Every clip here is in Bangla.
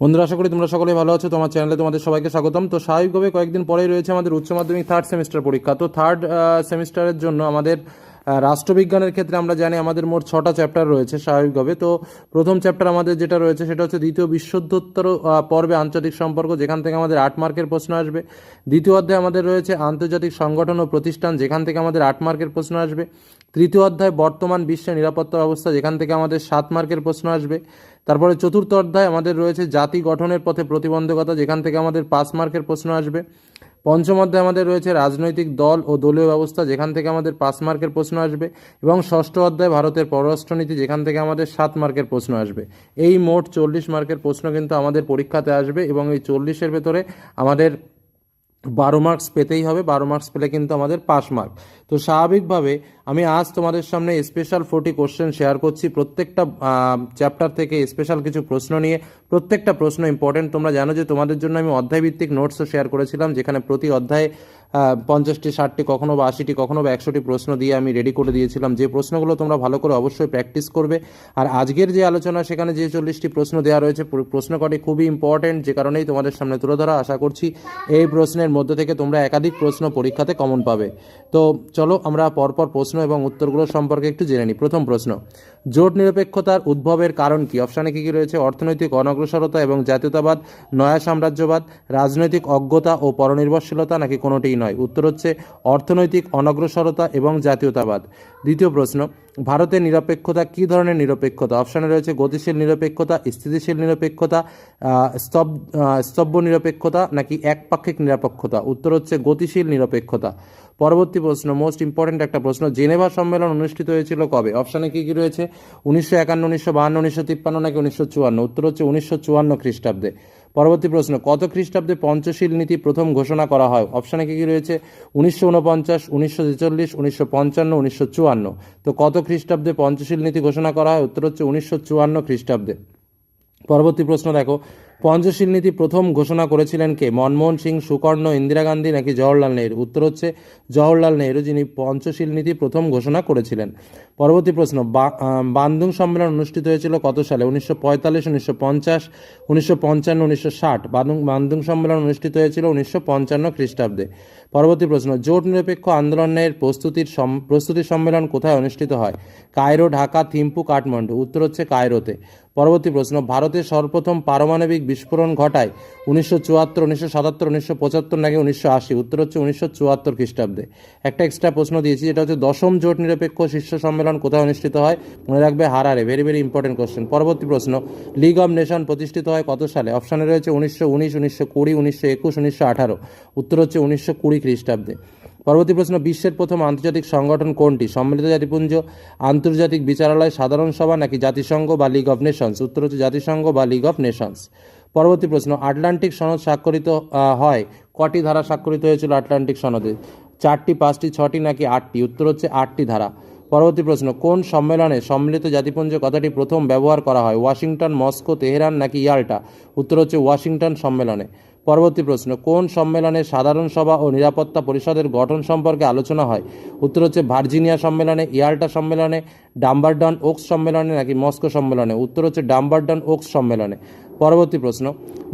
বন্ধুরা, আশা করি তোমরা সকলেই ভালো আছো। তোমার চ্যানেলে তোমাদের সবাইকে স্বাগতম। তো স্বাভাবিকভাবে কয়েকদিন পরেই রয়েছে আমাদের উচ্চ মাধ্যমিক থার্ড সেমিস্টার পরীক্ষা। তো থার্ড সেমিস্টারের জন্য আমাদের রাষ্ট্রবিজ্ঞানের ক্ষেত্রে আমরা জানি আমাদের মোট ছটা চ্যাপ্টার রয়েছে স্বাভাবিকভাবে তো প্রথম চ্যাপ্টার আমাদের যেটা রয়েছে সেটা হচ্ছে দ্বিতীয় বিশ্বোত্তর পর্বে আন্তর্জাতিক সম্পর্ক, যেখান থেকে আমাদের আট মার্কের প্রশ্ন আসবে। দ্বিতীয় অধ্যায় আমাদের রয়েছে আন্তর্জাতিক সংগঠন ও প্রতিষ্ঠান, যেখান থেকে আমাদের আট মার্কের প্রশ্ন আসবে। তৃতীয় অধ্যায় বর্তমান বিশ্বের নিরাপত্তা অবস্থা, যেখান থেকে আমাদের সাত মার্কের প্রশ্ন আসবে। তারপরে চতুর্থ অধ্যায় আমাদের রয়েছে জাতি গঠনের পথে প্রতিবন্ধকতা, যেখান থেকে আমাদের পাস মার্কের প্রশ্ন আসবে। পঞ্চম অধ্যায় আমাদের রয়েছে রাজনৈতিক দল ও দলীয় ব্যবস্থা, যেখান থেকে আমাদের পাঁচ মার্কের প্রশ্ন আসবে। এবং ষষ্ঠ অধ্যায় ভারতের পররাষ্ট্রনীতি যেখান থেকে আমাদের সাত মার্কের প্রশ্ন আসবে। এই মোট চল্লিশ মার্কের প্রশ্ন কিন্তু আমাদের পরীক্ষাতে আসবে এবং এই চল্লিশের ভেতরে আমাদের বারো মার্কস পেতেই হবে, বারো মার্কস পেলে কিন্তু আমাদের পাস মার্ক তো স্বাভাবিকভাবে আমি আজ তোমাদের সামনে স্পেশাল ফোর্টি কোশ্চেন শেয়ার করছি। প্রত্যেকটা চ্যাপ্টার থেকে স্পেশাল কিছু প্রশ্ন নিয়ে, প্রত্যেকটা প্রশ্ন ইম্পর্টেন্ট তোমরা জানো যে তোমাদের জন্য আমি অধ্যায়ভিত্তিক নোটসও শেয়ার করেছিলাম, যেখানে প্রতি অধ্যায়ে পঞ্চাশটি, ষাটটি, কখনো বা আশিটি, কখনো বা একশোটি প্রশ্ন দিয়ে আমি রেডি করে দিয়েছিলাম। যে প্রশ্নগুলো তোমরা ভালো করে অবশ্যই প্র্যাকটিস করবে। আর আজকের যে আলোচনা, সেখানে যে চল্লিশটি প্রশ্ন দেওয়া রয়েছে প্রশ্ন কটি খুবই ইম্পর্টেন্ট যে কারণেই তোমাদের সামনে তুলে ধরা, আশা করছি এই প্রশ্নের মধ্যে থেকে তোমরা একাধিক প্রশ্ন পরীক্ষাতে কমন পাবে। তো চলো আমরা পরপর প্রশ্ন এবং উত্তরগুলো সম্পর্কে একটু জেনে নিই। প্রথম প্রশ্ন, জোট নিরপেক্ষতার উদ্ভবের কারণ কি? অপশানে কী কী রয়েছে? অর্থনৈতিক অনগ্রসরতা এবং জাতীয়তাবাদ নয়া সাম্রাজ্যবাদ, রাজনৈতিক অজ্ঞতা ও পরনির্ভরশীলতা নাকি কোনোটিই নয়? উত্তর হচ্ছে অর্থনৈতিক অনগ্রসরতা এবং জাতীয়তাবাদ। দ্বিতীয় প্রশ্ন ভারতের নিরপেক্ষতা কী ধরনের নিরপেক্ষতা? অপশানে রয়েছে গতিশীল নিরপেক্ষতা স্থিতিশীল নিরপেক্ষতা আহ, স্তব আহ, স্তব্ধ নিরপেক্ষতা নাকি একপাক্ষিক নিরপেক্ষতা? উত্তর হচ্ছে গতিশীল নিরপেক্ষতা। পরবর্তী প্রশ্ন মোস্ট ইম্পর্ট্যান্ট একটা প্রশ্ন জেনেভা সম্মেলন অনুষ্ঠিত হয়েছিল কবে? অপশানে কী কী রয়েছে? উনিশশো একান্ন উনিশশো বাহান্ন উনিশশো তিপ্পান্ন নাকি উনিশশো চুয়ান্ন? উত্তর হচ্ছে উনিশশো চুয়ান্ন খ্রিস্টাব্দে। পরবর্তী প্রশ্ন, কত খ্রিস্টাব্দে পঞ্চশীল নীতি প্রথম ঘোষণা করা হয়? অপশানে কি কী রয়েছে? উনিশশো উনপঞ্চাশ উনিশশো ছেচল্লিশ, উনিশশো পঞ্চান্ন, উনিশশো চুয়ান্ন। তো কত খ্রিস্টাব্দে পঞ্চশীল নীতি ঘোষণা করা হয়? উত্তর হচ্ছে উনিশশো চুয়ান্ন খ্রিস্টাব্দে। পরবর্তী প্রশ্ন দেখো পঞ্চশীল নীতি প্রথম ঘোষণা করেছিলেন কে? মনমোহন সিং, সুকর্ণ, ইন্দিরা গান্ধী নাকি জওহরলাল নেহরু? উত্তর হচ্ছে জওহরলাল নেহরু, যিনি পঞ্চশীল নীতি প্রথম ঘোষণা করেছিলেন। পরবর্তী প্রশ্ন বান্দুং সম্মেলন অনুষ্ঠিত হয়েছিল কত সালে? উনিশশো পঁয়তাল্লিশ, উনিশশো পঞ্চাশ, উনিশশো পঞ্চান্ন, উনিশশো ষাট। বান্দুং বান্দুং সম্মেলন অনুষ্ঠিত হয়েছিল উনিশশো পঞ্চান্ন খ্রিস্টাব্দে। পরবর্তী প্রশ্ন জোট নিরপেক্ষ আন্দোলনের প্রস্তুতির প্রস্তুতি সম্মেলন কোথায় অনুষ্ঠিত হয়? কায়রো, ঢাকা, থিম্পু, কাঠমান্ডু। উত্তর হচ্ছে কায়রোতে। পরবর্তী প্রশ্ন, ভারতের সর্বপ্রথম পারমাণবিক বিস্ফোরণ ঘটায়। উনিশশো চুয়াত্তর, উনিশশো সাতাত্তর, উনিশশো পঁচাত্তর নাকি উনিশশো আশি? উত্তর হচ্ছে উনিশশো চুয়াত্তর খ্রিস্টাব্দে। একটা এক্সট্রা প্রশ্ন দিয়েছি, যেটা হচ্ছে দশম জোট নিরপেক্ষ শীর্ষ সম্মেলন কোথায় অনুষ্ঠিত হয়? মনে রাখবে Harare very very important question পরবর্তী প্রশ্ন লিগ অব নেশন প্রতিষ্ঠিত হয় কত সালে? অপশানে রয়েছে উনিশশো উনিশ, উনিশশো কুড়ি, উনিশশো একুশ, উনিশশো আঠারো। উত্তর হচ্ছে উনিশশো কুড়ি খ্রিস্টাব্দে। পরবর্তী প্রশ্ন, বিশ্বের প্রথম আন্তর্জাতিক সংগঠন কোনটি? সম্মিলিত জাতিপুঞ্জ, আন্তর্জাতিক বিচারালয়, সাধারণ সভা নাকি জাতিসংঘ বা লিগ অফ নেশনস উত্তর হচ্ছে জাতিসংঘ বা লিগ অফ নেশনস পরবর্তী প্রশ্ন, আটলান্টিক সনদ স্বাক্ষরিত হয়। কটি ধারা স্বাক্ষরিত হয়েছিল আটলান্টিক সনদে? চারটি, পাঁচটি, ছটি নাকি আটটি? উত্তর হচ্ছে আটটি ধারা। পরবর্তী প্রশ্ন, কোন সম্মেলনে সম্মিলিত জাতিপুঞ্জ কথাটি প্রথম ব্যবহার করা হয়? ওয়াশিংটন, মস্কো, তেহরান নাকি ইয়াল্টা? উত্তর হচ্ছে ওয়াশিংটন সম্মেলনে। পরবর্তী প্রশ্ন, কোন সম্মেলনে সাধারণ সভা ও নিরাপত্তা পরিষদের গঠন সম্পর্কে আলোচনা হয়? উত্তর হচ্ছে ভার্জিনিয়া সম্মেলনে, ইয়াল্টা সম্মেলনে ডাম্বারডন ওক্স সম্মেলনে নাকি মস্কো সম্মেলনে? উত্তর হচ্ছে ডাম্বারডন ওক্স সম্মেলনে। পরবর্তী প্রশ্ন,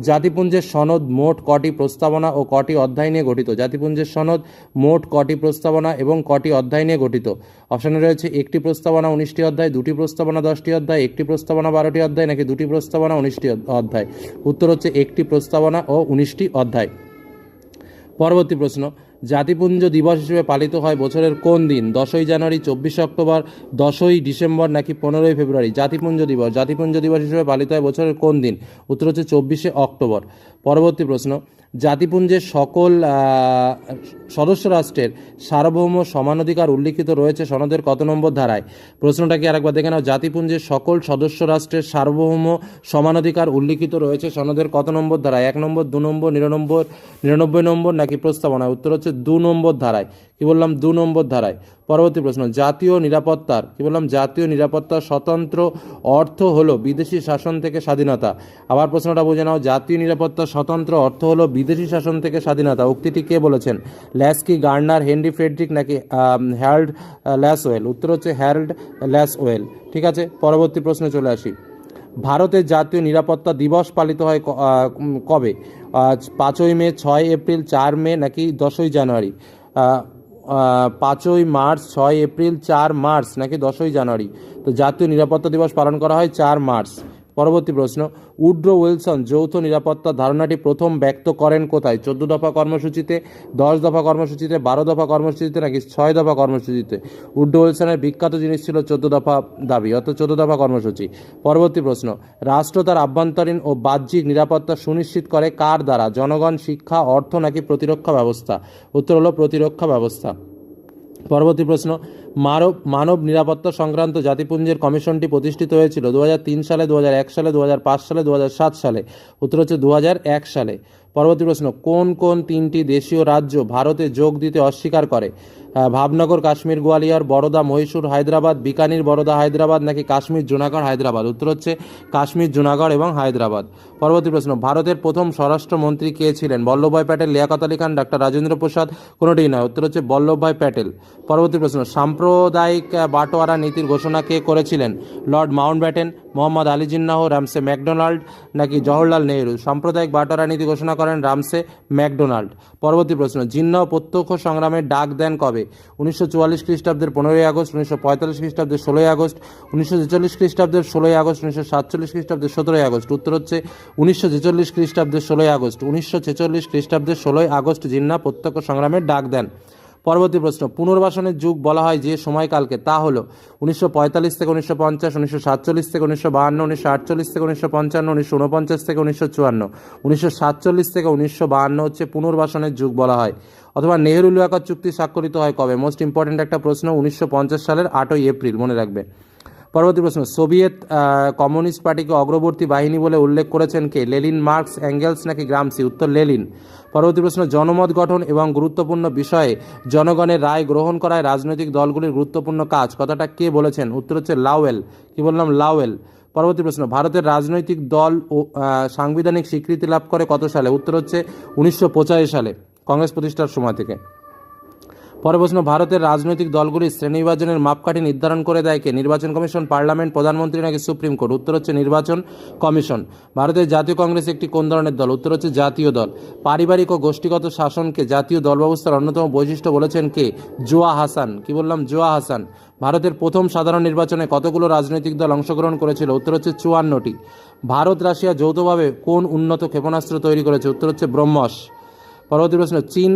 জাতিপুঞ্জের সনদ মোট কটি প্রস্তাবনা ও কটি অধ্যায় নিয়ে গঠিত? জাতিপুঞ্জের সনদ মোট কটি প্রস্তাবনা এবং কটি অধ্যায় নিয়ে গঠিত? অপশানে রয়েছে একটি প্রস্তাবনা উনিশটি অধ্যায়, দুটি প্রস্তাবনা দশটি অধ্যায়, একটি প্রস্তাবনা বারোটি অধ্যায় নাকি দুটি প্রস্তাবনা উনিশটি অধ্যায়? উত্তর হচ্ছে একটি প্রস্তাবনা ও উনিশটি অধ্যায়। পরবর্তী প্রশ্ন জাতিপুঞ্জ দিবস হিসেবে পালিত হয় বছরের কোন দিন? দশই জানুয়ারি, চব্বিশে অক্টোবর, দশই ডিসেম্বর নাকি পনেরোই ফেব্রুয়ারি? জাতিপুঞ্জ দিবস জাতিপুঞ্জ দিবস হিসেবে পালিত হয় বছরের কোন দিন? উত্তর হচ্ছে চব্বিশে অক্টোবর। পরবর্তী প্রশ্ন। জাতিপুঞ্জের সকল সদস্য রাষ্ট্রের সার্বভৌম সমানাধিকার উল্লিখিত রয়েছে সনদের কত নম্বর ধারায়? প্রশ্নটা কি আরেকবার দেখে নাও। জাতিপুঞ্জের সকল সদস্য রাষ্ট্রের সার্বভৌম সমানাধিকার উল্লিখিত রয়েছে সনদের কত নম্বর ধারায়? এক নম্বর, দু নম্বর, নিরানব্বই নিরানব্বই নম্বর নাকি প্রস্তাবনায়? উত্তর হচ্ছে দু নম্বর ধারায়। কি বললাম? দু নম্বর ধারায়। পরবর্তী প্রশ্ন, জাতীয় নিরাপত্তার, কি বললাম? জাতীয় নিরাপত্তার স্বতন্ত্র অর্থ হলো বিদেশি শাসন থেকে স্বাধীনতা। আবার প্রশ্নটা বুঝে নাও, জাতীয় নিরাপত্তার স্বতন্ত্র অর্থ হলো বিদেশি শাসন থেকে স্বাধীনতা। উক্তিটি কে বলেছেন? ল্যাসকি, গার্নার, হেনরি ফ্রেডরিক নাকি হ্যারল্ড ল্যাসওয়েল? উত্তর হচ্ছে হ্যারল্ড ল্যাসওয়েল। ঠিক আছে? পরবর্তী প্রশ্নে চলে আসি। ভারতের জাতীয় নিরাপত্তা দিবস পালিত হয় কবে? পাঁচই মে, ছয় এপ্রিল, চার মে নাকি দশই জানুয়ারি? পাঁচই মার্চ, ছয় এপ্রিল, চার মার্চ, নাকি দশই জানুয়ারি। তো জাতীয় নিরাপত্তা দিবস পালন করা হয় চার মার্চ। পরবর্তী প্রশ্ন, উড্রো উইলসন যৌথ নিরাপত্তা ধারণাটি প্রথম ব্যক্ত করেন কোথায়? চোদ্দ দফা কর্মসূচিতে, দশ দফা কর্মসূচিতে, বারো দফা কর্মসূচিতে নাকি ছয় দফা কর্মসূচিতে? উড্রো উইলসনের বিখ্যাত জিনিস ছিল চোদ্দ দফা দাবি, অর্থাৎ চোদ্দ দফা কর্মসূচি। পরবর্তী প্রশ্ন, রাষ্ট্র তার আভ্যন্তরীণ ও বাহ্যিক নিরাপত্তা সুনিশ্চিত করে কার দ্বারা? জনগণ, শিক্ষা, অর্থ নাকি প্রতিরক্ষা ব্যবস্থা? উত্তর হলো প্রতিরক্ষা ব্যবস্থা। পরবর্তী প্রশ্ন, মানব মানব নিরাপত্তা সংক্রান্ত জাতিপুঞ্জের কমিশনটি প্রতিষ্ঠিত হয়েছিল দু হাজার তিন সালে দু হাজার এক সালে দু হাজার পাঁচ সালে দু হাজার সাত সালে, উত্তর হচ্ছে দু হাজার এক সালে। পরবর্তী প্রশ্ন, কোন কোন তিনটি দেশীয় রাজ্য ভারতে যোগ দিতে অস্বীকার করে? ভাবনগর, কাশ্মীর, গোয়ালিয়র, বরোদা, মহীশূর, হায়দ্রাবাদ, বিকানির, বরোদা, হায়দ্রাবাদ নাকি কাশ্মীর, জুনাগড়, হায়দ্রাবাদ? উত্তর হচ্ছে কাশ্মীর, জুনাগড় এবং হায়দ্রাবাদ। পরবর্তী প্রশ্ন, ভারতের প্রথম স্বরাষ্ট্রমন্ত্রী কে ছিলেন? বল্লভভাই প্যাটেল, লিয়াকত আলী খান, ডাক্তার রাজেন্দ্র প্রসাদ, কোনোটিই নয়। উত্তর হচ্ছে বল্লভভাই প্যাটেল। পরবর্তী প্রশ্ন, সাম্প্রদায়িক বাটোয়ারা নীতির ঘোষণা কে করেছিলেন? Lord Mountbatten Mohammad Ali Jinnah, Ramsay MacDonald নাকি জওহরলাল নেহরু? সাম্প্রদায়িক বাটোয়ারা নীতি ঘোষণা করেন রামসে ম্যাকডোনাল্ড। পরবর্তী প্রশ্ন জিন্নাহ প্রত্যক্ষ সংগ্রামের ডাক দেন কবে? উনিশশো চুয়াল্লিশ খ্রিস্টাব্দের পনেরোই আগস্ট, উনিশশো পঁয়তাল্লিশ খ্রিস্টাব্দের ষোলোই আগস্ট, উনিশশো ছেচল্লিশ খ্রিস্টাব্দের ষোলোই আগস্ট, উনিশশো সাতচল্লিশ খ্রিস্টাব্দের সতেরোই আগস্ট। উত্তর হচ্ছে, উনিশশো ছেচল্লিশ খ্রিস্টাব্দের ষোলোই আগস্ট। উনিশশো ছেচল্লিশ খ্রিস্টাব্দের ষোলোই আগস্ট জিন্না প্রত্যক্ষ সংগ্রামের ডাক দেন। পরবর্তী প্রশ্ন, পুনর্বাসনের যুগ বলা হয় যে সময়কালকে, তা হলো উনিশশো পঁয়তাল্লিশ থেকে উনিশশো পঞ্চাশ, উনিশশো সাতচল্লিশ থেকে উনিশশো বাহান্ন, উনিশশো আটচল্লিশ থেকে উনিশশো পঞ্চান্ন, উনিশশো উনপঞ্চাশ থেকে উনিশশো চুয়ান্ন। উনিশশো সাতচল্লিশ থেকে উনিশশো হচ্ছে পুনর্বাসনের যুগ বলা হয়। অথবা নেহরুল লিয়াকত চুক্তি স্বাক্ষরিত হয় কবে? মোস্ট ইম্পর্ট্যান্ট একটা প্রশ্ন, উনিশশো পঞ্চাশ সালের আটই এপ্রিল, মনে রাখবে। পরবর্তী প্রশ্ন, সোভিয়েত কমিউনিস্ট পার্টিকে অগ্রবর্তী বাহিনী বলে উল্লেখ করেছেন কে? লেলিন মার্কস অ্যাঙ্গেলস নাকি গ্রামসি? উত্তর লেলিন পরবর্তী প্রশ্ন, জনমত গঠন এবং গুরুত্বপূর্ণ বিষয়ে জনগণের রায় গ্রহণ করায় রাজনৈতিক দলগুলির গুরুত্বপূর্ণ কাজ। কথাটা কে বলেছেন? উত্তর হচ্ছে লাওয়েল। কি বললাম? লাওয়েল। পরবর্তী প্রশ্ন, ভারতের রাজনৈতিক দল ও সাংবিধানিক স্বীকৃতি লাভ করে কত সালে? উত্তর হচ্ছে উনিশশো পঁচাশি সালে, কংগ্রেস প্রতিষ্ঠার সময় থেকে। পরের প্রশ্ন, ভারতের রাজনৈতিক দলগুলির শ্রেণীবিভাজনের মাপকাঠি নির্ধারণ করে দেয় কে? নির্বাচন কমিশন, পার্লামেন্ট, প্রধানমন্ত্রী নাকি সুপ্রিম কোর্ট? উত্তর হচ্ছে নির্বাচন কমিশন। ভারতের জাতীয় কংগ্রেস একটি কোন ধরনের দল? উত্তর হচ্ছে জাতীয় দল। পারিবারিক ও গোষ্ঠীগত শাসনকে জাতীয় দল ব্যবস্থার অন্যতম বৈশিষ্ট্য বলেছেন কে? জোয়া হাসান। কি বললাম? জোয়া হাসান। ভারতের প্রথম সাধারণ নির্বাচনে কতগুলো রাজনৈতিক দল অংশগ্রহণ করেছিল? উত্তর হচ্ছে চুয়ান্নটি। ভারত রাশিয়া যৌথভাবে কোন উন্নত ক্ষেপণাস্ত্র তৈরি করেছে? উত্তর হচ্ছে ব্রহ্মস। পরবর্তী প্রশ্ন, চীন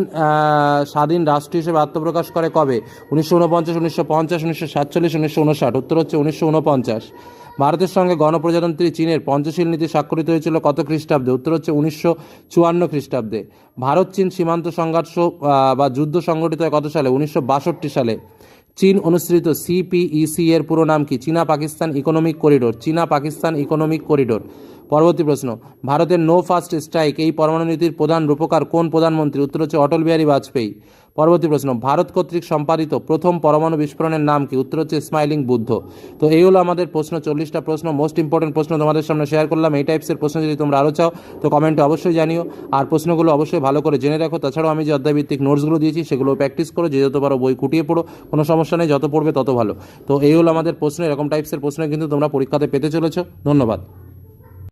স্বাধীন রাষ্ট্র হিসেবে আত্মপ্রকাশ করে কবে? উনিশশো উনপঞ্চাশ উনিশশো পঞ্চাশ, উনিশশো সাতচল্লিশ, উনিশশো উনষাট উত্তর হচ্ছে উনিশশো উনপঞ্চাশ ভারতের সঙ্গে গণপ্রজাতন্ত্রী চীনের পঞ্চশীল নীতি স্বাক্ষরিত হয়েছিল কত খ্রিস্টাব্দে? উত্তর হচ্ছে উনিশশো চুয়ান্ন খ্রিস্টাব্দে। ভারত, চীন সীমান্ত সংঘর্ষ বা যুদ্ধ সংগঠিত হয় কত সালে? উনিশশো বাষট্টি সালে। চীন অনুসৃত সিপিইসি এর পুরো নাম কি? চীনা পাকিস্তান ইকোনমিক করিডোর। চীনা পাকিস্তান ইকোনমিক করিডোর। পরবর্তী প্রশ্ন, ভারতের নো ফার্স্ট স্ট্রাইক এই পরমাণু নীতির প্রধান রূপকার কোন প্রধানমন্ত্রী? উত্তর হচ্ছে অটল বিহারী বাজপেয়ী। পরবর্তী প্রশ্ন, ভারত কর্তৃক সম্পাদিত প্রথম পরমাণু বিস্ফোরণের নাম কি? উত্তর হচ্ছে স্মাইলিং বুদ্ধ। তো এই হলো আমাদের প্রশ্ন, চল্লিশটা প্রশ্ন মোস্ট ইম্পর্টেন্ট প্রশ্ন তোমাদের সামনে শেয়ার করলাম। এই টাইপসের প্রশ্ন যদি তোমরা আরও চাও, তো কমেন্টে অবশ্যই জানিও। আর প্রশ্নগুলো অবশ্যই ভালো করে জেনে রাখো। তাছাড়াও আমি যে অধ্যায়ভিত্তিক নোটসগুলো দিয়েছি সেগুলো প্র্যাকটিস করো। যে যত পারো বই কুটিয়ে পড়ো, কোনো সমস্যা নেই, যত পড়বে তত ভালো। তো এই হলো আমাদের প্রশ্ন, এরকম টাইপসের প্রশ্ন কিন্তু তোমরা পরীক্ষাতে পেতে চলেছো। ধন্যবাদ।